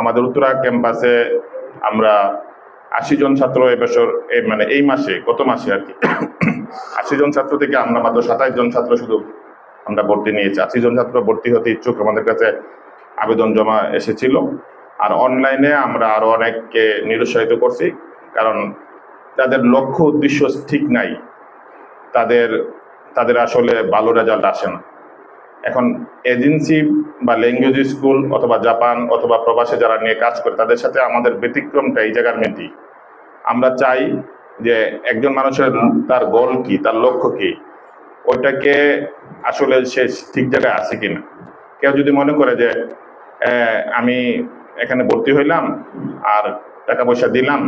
আমাদের উত্তরা ক্যাম্পাসে আমরা আশি জন ছাত্র এবছর এই মানে এই মাসে, গত মাসে আর কি। আশি জন ছাত্র থেকে আমরা মাত্র সাতাইশ জন ছাত্র শুধু আমরা ভর্তি নিয়েছি। আশি জন ছাত্র ভর্তি হতে ইচ্ছুক আমাদের কাছে আবেদন জমা এসেছিল। আর অনলাইনে আমরা আরও অনেককে নিরুৎসাহিত করছি, কারণ তাদের লক্ষ্য উদ্দেশ্য ঠিক নাই। তাদের তাদের আসলে ভালো রেজাল্ট আসে না। এখন এজেন্সি বা ল্যাঙ্গুয়েজ স্কুল অথবা জাপান অথবা প্রবাসে যারা নিয়ে কাজ করে, তাদের সাথে আমাদের ব্যতিক্রমটা এই জায়গার মেয়েটি। আমরা চাই যে একজন মানুষের তার গোল কি, তার লক্ষ্য কি, ওইটাকে আসলে সে ঠিক জায়গায় আছে কিনা। কেউ যদি মনে করে যে আমি এখানে ভর্তি হইলাম আর টাকা পয়সা দিলাম,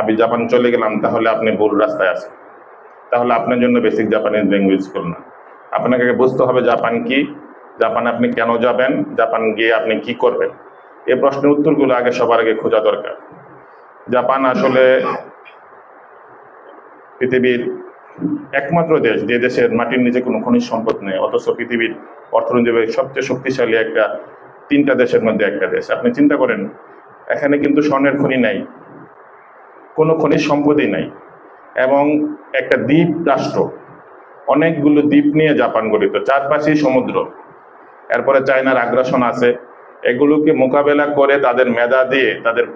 আমি জাপান চলে গেলাম, তাহলে আপনি ভুল রাস্তায় আছেন। তাহলে আপনার জন্য বেসিক জাপানিজ ল্যাঙ্গুয়েজ স্কুল না। আপনাকে বুঝতে হবে জাপান কি জাপান আপনি কেন যাবেন? জাপান গিয়ে আপনি কি করবেন? এই প্রশ্নের উত্তরগুলো আগে সবার আগে খোঁজা দরকার। জাপান আসলে পৃথিবীর একমাত্র দেশ, যে দেশের মাটির নিচে কোনো খনিজ সম্পদ নেই, অথচ পৃথিবীর অর্থনৈতিক সবচেয়ে শক্তিশালী একটা, তিনটা দেশের মধ্যে একটা দেশ। আপনি চিন্তা করেন, এখানে কিন্তু স্বর্ণের খনি নাই, কোনো খনিজ সম্পদই নাই, এবং একটা দ্বীপ রাষ্ট্র, অনেকগুলো দ্বীপ নিয়ে জাপান গঠিত, চারপাশেই সমুদ্র। এরপরে চায়নার আগ্রাসন আছে। এগুলোকে মোকাবেলা করে তাদের মেধা দিয়ে, তাদের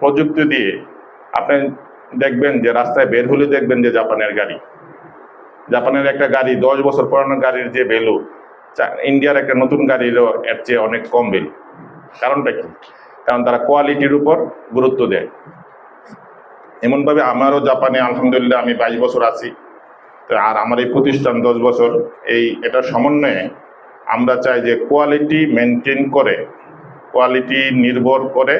প্রযুক্তি দিয়ে আপনি দেখবেন যে রাস্তায় বের হলে দেখবেন যে জাপানের গাড়ি। জাপানের একটা গাড়ি, দশ বছর পুরানো গাড়ির যে ভ্যালু ইন্ডিয়ার একটা নতুন গাড়িরও এর চেয়ে অনেক কম ভ্যালু। কারণটা কি? কারণ তারা কোয়ালিটির উপর গুরুত্ব দেয়। এমনভাবে আমারও জাপানে আলহামদুলিল্লাহ আমি বাইশ বছর আছি। তো আর আমার এই প্রতিষ্ঠান দশ বছর, এই এটার সমন্বয়ে আমরা চাই যে কোয়ালিটি মেনটেন করে কোয়ালিটি নির্ভর করে,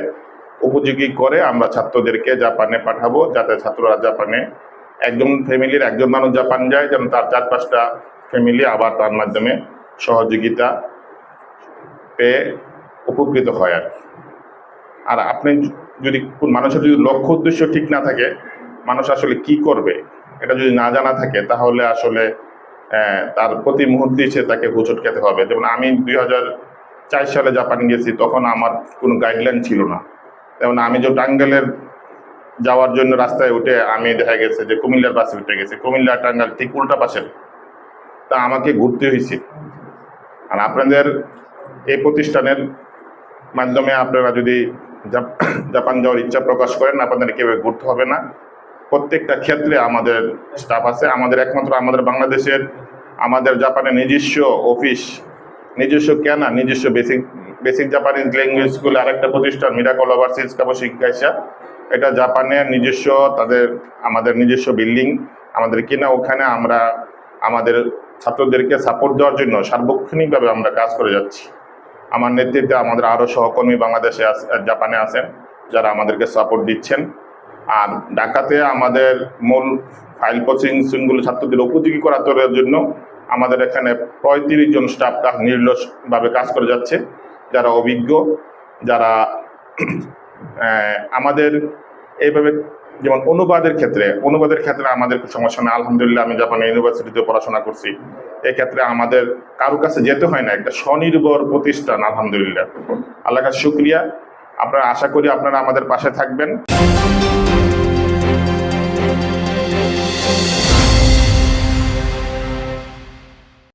উপযোগী করে আমরা ছাত্রদেরকে জাপানে পাঠাবো, যাতে ছাত্ররা জাপানে একজন ফ্যামিলির একজন মানুষ জাপান যায়, যেন তার চার পাঁচটা ফ্যামিলি আবার তার মাধ্যমে সহযোগিতা পেয়ে উপকৃত হয় আর। আর আপনি যদি মানুষের যদি লক্ষ্য উদ্দেশ্য ঠিক না থাকে, মানুষ আসলে কি করবে, এটা যদি না জানা থাকে, তাহলে আসলে তার প্রতি মুহূর্তে সে তাকে হুচট খেতে হবে। যেমন আমি দুই হাজার চার সালে জাপান গেছি, তখন আমার কোনো গাইডলাইন ছিল না। যেমন আমি যে টাঙ্গাইলের যাওয়ার জন্য রাস্তায় উঠে আমি দেখা গেছে যে কুমিল্লার বাসে উঠে গেছে। কুমিল্লা, টাঙ্গাইল ঠিক উল্টা পাশে তা আমাকে ঘুরতে হয়েছে। আর আপনাদের এই প্রতিষ্ঠানের মাধ্যমে আপনারা যদি জাপান যাওয়ার ইচ্ছা প্রকাশ করেন, আপনাদের কেউ ঘুরতে হবে না। প্রত্যেকটা ক্ষেত্রে আমাদের স্টাফ আছে। আমাদের একমাত্র আমাদের বাংলাদেশের, আমাদের জাপানের নিজস্ব অফিস নিজস্ব কেনা, নিজস্ব basic basic Japanese language school আরেকটা প্রতিষ্ঠান মিরাকল ওভারসিজ কাবো শিক্ষাইসা এটা জাপানের নিজস্ব, তাদের, আমাদের নিজস্ব বিল্ডিং আমাদের কিনা ওখানে আমরা, আমাদের ছাত্রদেরকে সাপোর্ট দেওয়ার জন্য সার্বক্ষণিকভাবে আমরা কাজ করে যাচ্ছি। আমার নেতৃত্বে আমাদের আরও সহকর্মী বাংলাদেশে জাপানে আছেন, যারা আমাদেরকে সাপোর্ট দিচ্ছেন। আর ঢাকাতে আমাদের মূল ফাইল প্রসেসিংগুলো ছাত্রদের উপযোগী করার তোলার জন্য আমাদের এখানে পঁয়ত্রিশ জন স্টাফ নির্লসভাবে কাজ করে যাচ্ছে, যারা অভিজ্ঞ, যারা আমাদের এইভাবে যেমন অনুবাদের ক্ষেত্রে অনুবাদের ক্ষেত্রে আমাদের সমস্যা নেই, আলহামদুলিল্লাহ আমি জাপান ইউনিভার্সিটিতে পড়াশোনা করছি। এক্ষেত্রে আমাদের কারও কাছে যেতে হয় না, একটা স্বনির্ভর প্রতিষ্ঠান, আলহামদুলিল্লাহ। আল্লাহ কাছে শুক্রিয়া। আপনারা আশা করি আপনারা আমাদের পাশে থাকবেন।